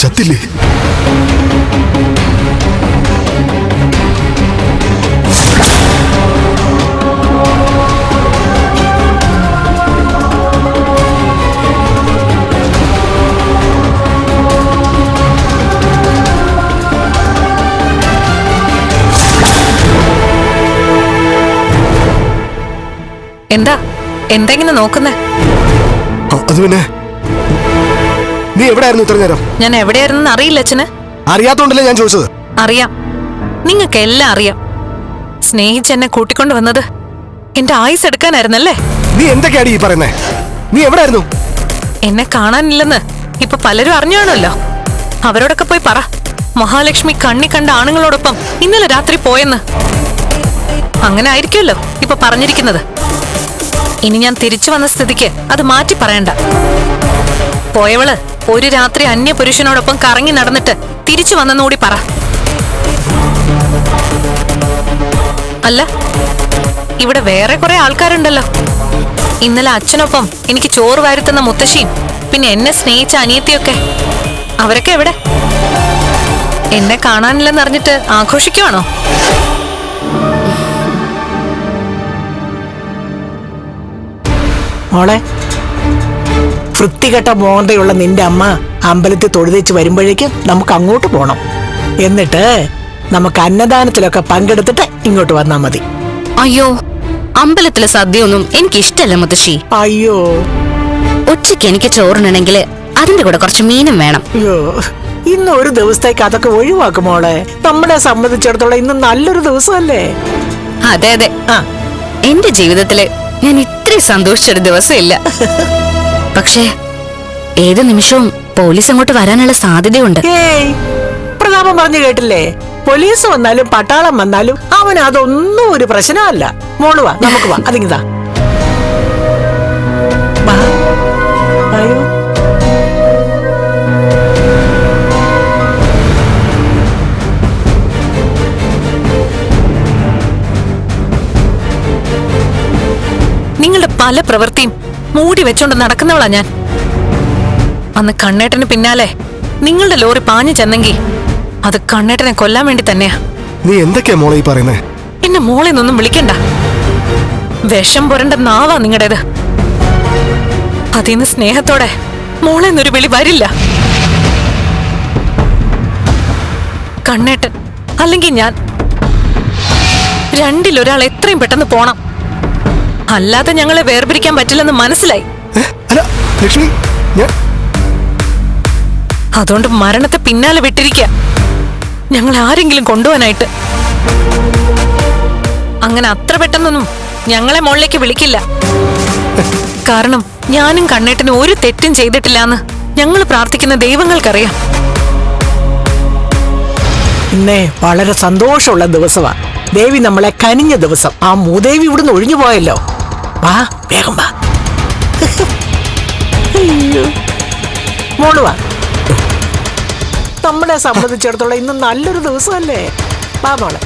ചത്തില്ലേ എന്താ? എന്താ ഇങ്ങനെ നോക്കുന്നേ? അത് പിന്നെ നീ എവിടെയായിരുന്നു ഇത്ര നേരം? ഞാൻ എവിടെയായിരുന്നു അറിയില്ല അച്ഛന്. അറിയാത്തോണ്ടല്ലേ ഞാൻ ചോദിച്ചത്? അറിയാം. നിങ്ങൾക്ക് എല്ലാം അറിയാം. സ്നേഹിച്ച് എന്നെ കൂട്ടിക്കൊണ്ട് വന്നത് എന്റെ ആയുസ് എടുക്കാനായിരുന്നല്ലേ? നീ എന്തൊക്കെയാണ് ഈ പറയുന്നേ? നീ എവിടെ ആയിരുന്നു എന്നെ കാണാനില്ലെന്ന് ഇപ്പൊ പലരും അറിഞ്ഞാണല്ലോ അവരോടൊക്കെ പോയി പറ. മഹാലക്ഷ്മി കണ്ണി കണ്ട ആണുങ്ങളോടൊപ്പം ഇന്നലെ രാത്രി പോയെന്ന്. അങ്ങനെ ആയിരിക്കുമല്ലോ ഇപ്പൊ പറഞ്ഞിരിക്കുന്നത്. ഇനി ഞാൻ തിരിച്ചു വന്ന സ്ഥിതിക്ക് അത് മാറ്റി പറയണ്ട. പോയവൾ ഒരു രാത്രി അന്യ പുരുഷനോടൊപ്പം കറങ്ങി നടന്നിട്ട് തിരിച്ചു വന്നെന്നുകൂടി പറ. അല്ല ഇവിടെ വേറെ കുറെ ആൾക്കാരുണ്ടല്ലോ. ഇന്നലെ അച്ഛനൊപ്പം എനിക്ക് ചോറ് വാരുത്തുന്ന മുത്തശ്ശിയും പിന്നെ എന്നെ സ്നേഹിച്ച അനിയത്തിയൊക്കെ. അവരൊക്കെ എവിടെ? എന്നെ കാണാനില്ലെന്നറിഞ്ഞിട്ട് ആഘോഷിക്കുവാണോ? മോളെ വൃത്തികെട്ട മോന്തയുള്ള നിന്റെ അമ്മ അമ്പലത്തിൽ തൊഴുതേച്ച് വരുമ്പോഴേക്കും നമുക്ക് അങ്ങോട്ട് പോണം. എന്നിട്ട് നമുക്ക് അന്നദാനത്തിലൊക്കെ പങ്കെടുത്തിട്ട് ഇങ്ങോട്ട് വന്നാ മതി. അയ്യോ അമ്പലത്തിലെ സദ്യയൊന്നും എനിക്ക് ഇഷ്ടല്ല മുത്തശ്ശി. അയ്യോ. ഉച്ചയ്ക്ക് എനിക്ക് ചോറിനാണെങ്കിൽ അതിന്റെ കൂടെ കുറച്ച് മീനും വേണം. അയ്യോ ഇന്ന് ഒരു ദിവസത്തേക്ക് അതൊക്കെ ഒഴിവാക്കും മോളെ. നമ്മളെ സംബന്ധിച്ചിടത്തോളം ഇന്ന് നല്ലൊരു ദിവസമല്ലേ? അതെ അതെ. ആ. എന്റെ ജീവിതത്തിൽ ഞാൻ ഇത്രയും സന്തോഷിച്ചൊരു ദിവസമില്ല. പക്ഷേ ഏത് നിമിഷവും പോലീസ് അങ്ങോട്ട് വരാനുള്ള സാധ്യതയുണ്ട്. പ്രതാപം പറഞ്ഞു കേട്ടില്ലേ? പോലീസ് വന്നാലും പട്ടാളം വന്നാലും അവൻ അതൊന്നും ഒരു പ്രശ്നമല്ല. മോൾ വാ നമുക്ക് വാ അതിങ്ങിതാ നിങ്ങളുടെ പല പ്രവൃത്തിയും മൂടി വെച്ചോണ്ട് നടക്കുന്നവളാ ഞാൻ. അന്ന് കണ്ണേട്ടന് പിന്നാലെ നിങ്ങളുടെ ലോറി പാഞ്ഞു ചെന്നെങ്കിൽ അത് കണ്ണേട്ടനെ കൊല്ലാൻ വേണ്ടി തന്നെയാ. നീ എന്തൊക്കെയാ മോളെ ഈ പറയുന്നേ? എന്നെ മോളെ നിന്നും വിളിക്കണ്ട. വിഷം പുരണ്ട നാവാ നിങ്ങളുടേത്. അതിന്ന് സ്നേഹത്തോടെ മോളെ നിന്നൊരു വിളി വരില്ല. കണ്ണേട്ടൻ അല്ലെങ്കിൽ ഞാൻ രണ്ടിലൊരാൾ എത്രയും പെട്ടെന്ന് പോണം. അല്ലാതെ ഞങ്ങളെ വേർപിരിക്കാൻ പറ്റില്ലെന്ന് മനസ്സിലായി. അല്ല ലക്ഷ്മി ഞാൻ അതുകൊണ്ട് മരണത്തെ പിന്നാലെ വിട്ടിരിക്ക. ഞങ്ങൾ ആരെങ്കിലും കൊണ്ടുപോകാനായിട്ട്. അങ്ങനെ അത്ര പെട്ടെന്നൊന്നും ഞങ്ങളെ മുകളിലേക്ക് വിളിക്കില്ല. കാരണം ഞാനും കണ്ണേട്ടനും ഒരു തെറ്റും ചെയ്തിട്ടില്ലാന്ന് ഞങ്ങൾ പ്രാർത്ഥിക്കുന്ന ദൈവങ്ങൾക്കറിയാം. ഇന്നേ വളരെ സന്തോഷമുള്ള ദിവസമാണ്. ദേവി നമ്മളെ കനിഞ്ഞ ദിവസം. ആ മൂദേവി ഇവിടുന്ന് ഒഴിഞ്ഞു പോയല്ലോ. വാ വേഗം വാ. മോൾ വാ. നമ്മളെ സംബന്ധിച്ചിടത്തോളം ഇന്ന് നല്ലൊരു ദിവസമല്ലേ? വാ മോളെ.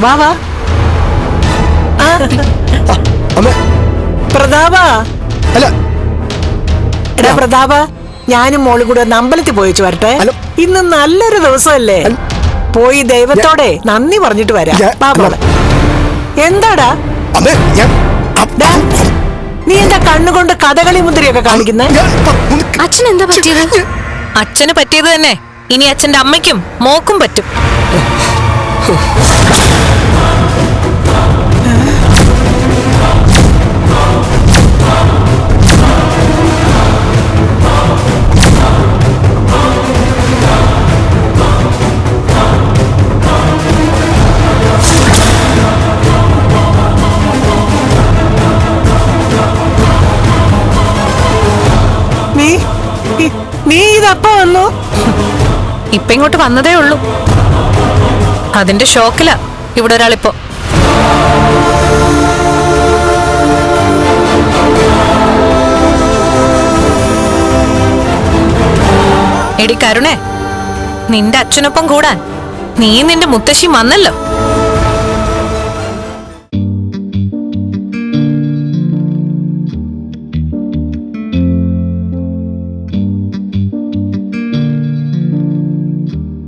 വാ വാ. പ്രതാപ. അല്ല. എടാ പ്രതാപ. ഞാനും മോളും കൂടെ ഒന്ന് അമ്പലത്തിൽ പോയിച്ചു വരട്ടെ. ഇന്ന് നല്ലൊരു ദിവസമല്ലേ? പോയി ദൈവത്തോടെ നന്ദി പറഞ്ഞിട്ട് വരാം. എന്താടാ? നീ എന്താ കണ്ണുകൊണ്ട് കഥകളി മുദ്രയൊക്കെ കാണിക്കുന്നെ? അച്ഛൻ എന്താ പറ്റിയത്? അച്ഛന് പറ്റിയത് തന്നെ. ഇനി അച്ഛന്റെ അമ്മയ്ക്കും മോക്കും പറ്റും. വന്നു. ഇപ്പൊ ഇങ്ങോട്ട് വന്നതേ ഉള്ളൂ. അതിന്റെ ഷോക്കിലാ ഇവിടെ ഒരാളിപ്പോ എടി കരുണേ നിന്റെ അച്ഛനൊപ്പം കൂടാൻ നീ നിന്റെ മുത്തശ്ശി വന്നല്ലോ.